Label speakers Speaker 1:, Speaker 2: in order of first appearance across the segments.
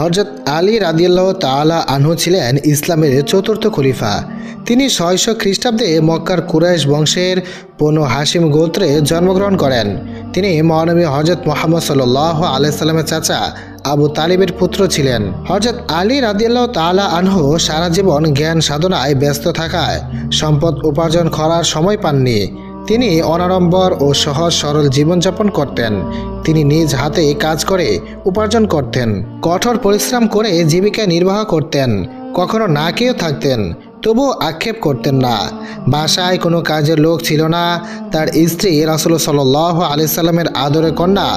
Speaker 1: হজরত আলী রাদিয়াল্লাহ তাআলা আনহু ছিলেন ইসলামের চতুর্থ খলিফা। তিনি ছয়শো খ্রিস্টাব্দে মক্কার কুরাইশ বংশের বনু হাসিম গোত্রে জন্মগ্রহণ করেন। তিনি মহানবী হজরত মোহাম্মদ সাল্লাহ আলাইসাল্লামের চাচা আবু তালিবের পুত্র ছিলেন। হজরত আলী রাদিয়াল্লাহ তাআলা আনহু সারা জীবন জ্ঞান সাধনায় ব্যস্ত থাকায় সম্পদ উপার্জন করার সময় পাননি। তিনি অনাড়ম্বর ও সহজ সরল জীবনযাপন করতেন। তিনি নিজ হাতে কাজ করে উপার্জন করতেন। কঠোর পরিশ্রম করে জীবিকা নির্বাহ করতেন। কখনো না কেউ থাকতেন, তবুও আক্ষেপ করতেন না। বাসায় কোনো কাজের লোক ছিল না। তার স্ত্রী রাসুল সাল্লাহ আলিয়াল্লামের আদরের কন্যা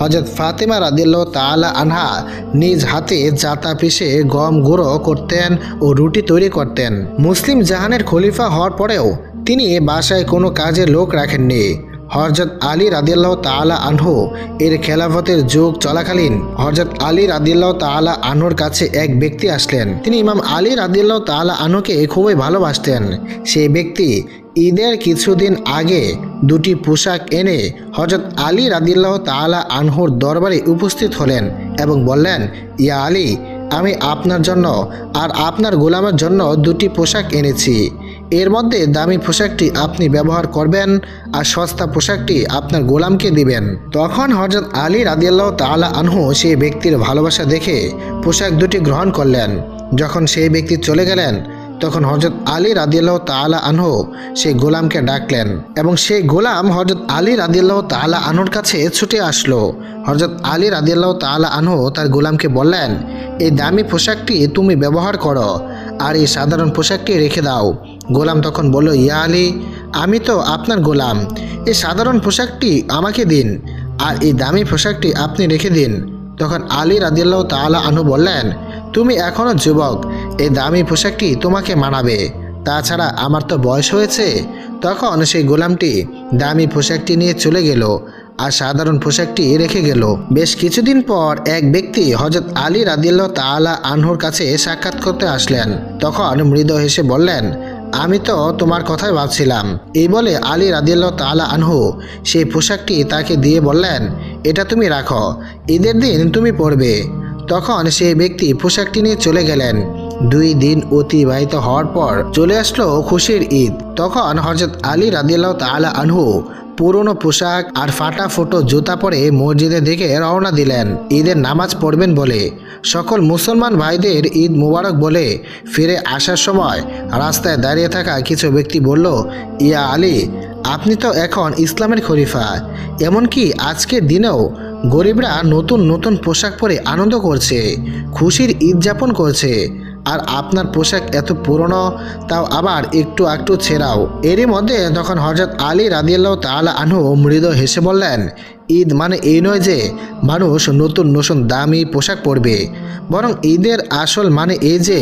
Speaker 1: হজরত ফাতেমা রাদিল্লাহ তাআলা আনহা নিজ হাতে জাতা পিষে গম গুঁড়ো করতেন ও রুটি তৈরি করতেন। মুসলিম জাহানের খলিফা হওয়ার পরেও তিনি বাসায় কোনো কাজের লোক রাখেননি। হরজত আলী রাদিয়াল্লাহ তাআলা আনহু এর খেলাফতের যুগ চলাকালীন হরজত আলী রাদিয়াল্লাহ তাআলা আনহুর কাছে এক ব্যক্তি আসলেন। তিনি ইমাম আলী রাদিয়াল্লাহ তাআলা আনহুকে খুবই ভালোবাসতেন। সেই ব্যক্তি ঈদের কিছুদিন আগে দুটি পোশাক এনে হজরত আলী রাদিল্লাহ তাআলা আনহুর দরবারে উপস্থিত হলেন এবং বললেন, ইয়া আলী, আমি আপনার জন্য আর আপনার গোলামের জন্য দুটি পোশাক এনেছি। এর মধ্যে দামি পোশাকটি আপনি ব্যবহার করবেন আর সস্তা পোশাকটি আপনার গোলামকে দিবেন। তখন হজরত আলী রাদিয়াল্লাহ তাআলা আনহু সেই ব্যক্তির ভালোবাসা দেখে পোশাক দুটি গ্রহণ করলেন। যখন সেই ব্যক্তি চলে গেলেন, তখন হজরত আলী রাদিয়াল্লাহ তাআলা আনহু সেই গোলামকে ডাকলেন এবং সেই গোলাম হজরত আলী রাদিয়াল্লাহ তাআলা আনহুর কাছে ছুটে আসলো। হজরত আলী রাদিয়াল্লাহ তাআলা আনহু তার গোলামকে বললেন, এই দামি পোশাকটি তুমি ব্যবহার করো আর এই সাধারণ পোশাকটি রেখে দাও। গোলাম তখন বলল, ইয়া আলী, আমি তো আপনার গোলাম। এই সাধারণ পোশাকটি আমাকে দিন আর এই দামি পোশাকটি আপনি রেখে দিন। তখন আলী রাদিয়াল্লাহ তাআলা আনহু বললেন, তুমি এখনও যুবক, এই দামি পোশাকটি তোমাকে মানাবে। তাছাড়া আমার তো বয়স হয়েছে। তখন সেই গোলামটি দামি পোশাকটি নিয়ে চলে গেল আর সাধারণ পোশাকটি রেখে গেল। বেশ কিছুদিন পর এক ব্যক্তি হজরত আলী রাদিয়াল্লাহ তাআলা আনহুর কাছে সাক্ষাৎ করতে আসলেন। তখন মৃদু হেসে বললেন আমি তো তোমার কথাই ভাবছিলাম। এই বলে আলী রাদিয়াল্লাহ তালা আনহু সেই পোশাকটি তাকে দিয়ে বললেন, এটা তুমি রাখো, ঈদের দিন তুমি পরবে। তখন সেই ব্যক্তি পোশাকটি নিয়ে চলে গেলেন। দুই দিন অতিবাহিত হওয়ার পর চলে আসলো খুশির ঈদ। তখন হজরত আলী রাদিয়াল্লাহ তালা আনহু পুরনো পোশাক আর ফাটা ফোটো জুতা পরে মসজিদের দিকে রওনা দিলেন। ঈদের নামাজ পড়বেন বলে। সকল মুসলমান ভাইদের ঈদ মুবারক বলে ফিরে আসার সময় রাস্তায় দাঁড়িয়ে থাকা কিছু ব্যক্তি বলল, ইয়া আলী, আপনি তো এখন ইসলামের খলিফা। এমনকি আজকের দিনেও গরিবরা নতুন নতুন পোশাক পরে আনন্দ করছে, খুশির ঈদ যাপন করছে। আর আপনার পোশাক এত পুরনো, তাও আবার একটু একটু ছেঁড়াও। এরই মধ্যে তখন হজরত আলী রাদিয়াল্লাহ তাআলা আনহু মৃদ হেসে বললেন, ঈদ মানে এই নয় যে মানুষ নতুন নতুন দামি পোশাক পরবে, বরং ঈদের আসল মানে এই যে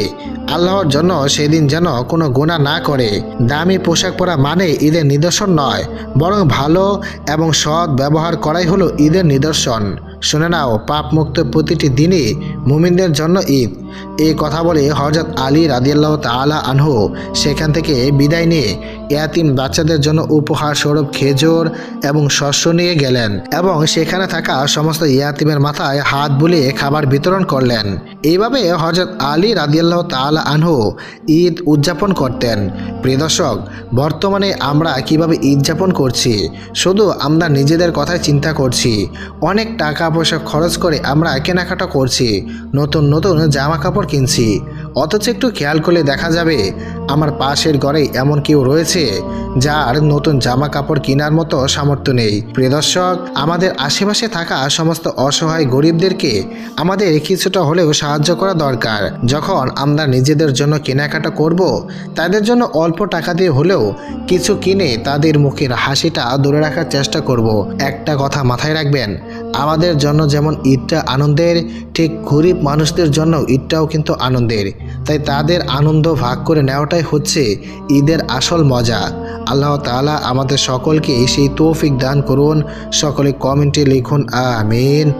Speaker 1: আল্লাহর জন্য সেদিন যেন কোনো গুণা না করে। দামি পোশাক পরা মানে ঈদের নিদর্শন নয়, বরং ভালো এবং সৎ ব্যবহার করাই হলো ঈদের নিদর্শন। শুনে নাও পাপ মুক্ত প্রতিটি দিনই মুমিনদের জন্য ঈদ। এই কথা বলে হজরত আলী রাদিয়াল্লাহ তাআলা আনহু সেখান থেকে বিদায় নিয়ে ইয়াতিম বাচ্চাদের জন্য উপহার স্বরূপ খেজুর এবং শস্য নিয়ে গেলেন এবং সেখানে থাকা সমস্ত ইয়াতিমের মাথায় হাত বুলিয়ে খাবার বিতরণ করলেন। এইভাবে হজরত আলী রাদিয়াল্লাহ তাআলা আনহু ঈদ উদযাপন করতেন। প্রিয় দর্শক, বর্তমানে আমরা কীভাবে ঈদ যাপন করছি? শুধু আমরা নিজেদের কথাই চিন্তা করছি। অনেক টাকা পয়সা খরচ করে আমরা কেনাকাটা করছি। নতুন নতুন জামা কাপড় কিনছি। অথচ একটু খেয়াল করলে দেখা যাবে আমার পাশের ঘরে এমন কেউ রয়েছে যার নতুন জামা কাপড় কেনার মতো সামর্থ্য নেই। প্রিয় দর্শক, আমাদের আশেপাশে থাকা সমস্ত অসহায় গরিবদেরকে আমাদের কিছুটা হলেও সাহায্য করা দরকার। যখন আমরা নিজেদের জন্য কেনাকাটা করব, তাদের জন্য অল্প টাকা দিয়ে হলেও কিছু কিনে তাদের মুখের হাসিটা ধরে রাখার চেষ্টা করব। একটা কথা মাথায় রাখবেন, আমাদের জন্য যেমন ঈদটা আনন্দের, ঠিক গরিব মানুষদের জন্য ঈদটাও কিন্তু আনন্দের। তাই তাদের আনন্দ ভাগ করে নেওয়াটাই হচ্ছে ঈদের আসল মজা। আল্লাহ তালা আমাদের সকলকে সেই তৌফিক দান করুন। সকলে কমেন্টে লিখুন, আমিন।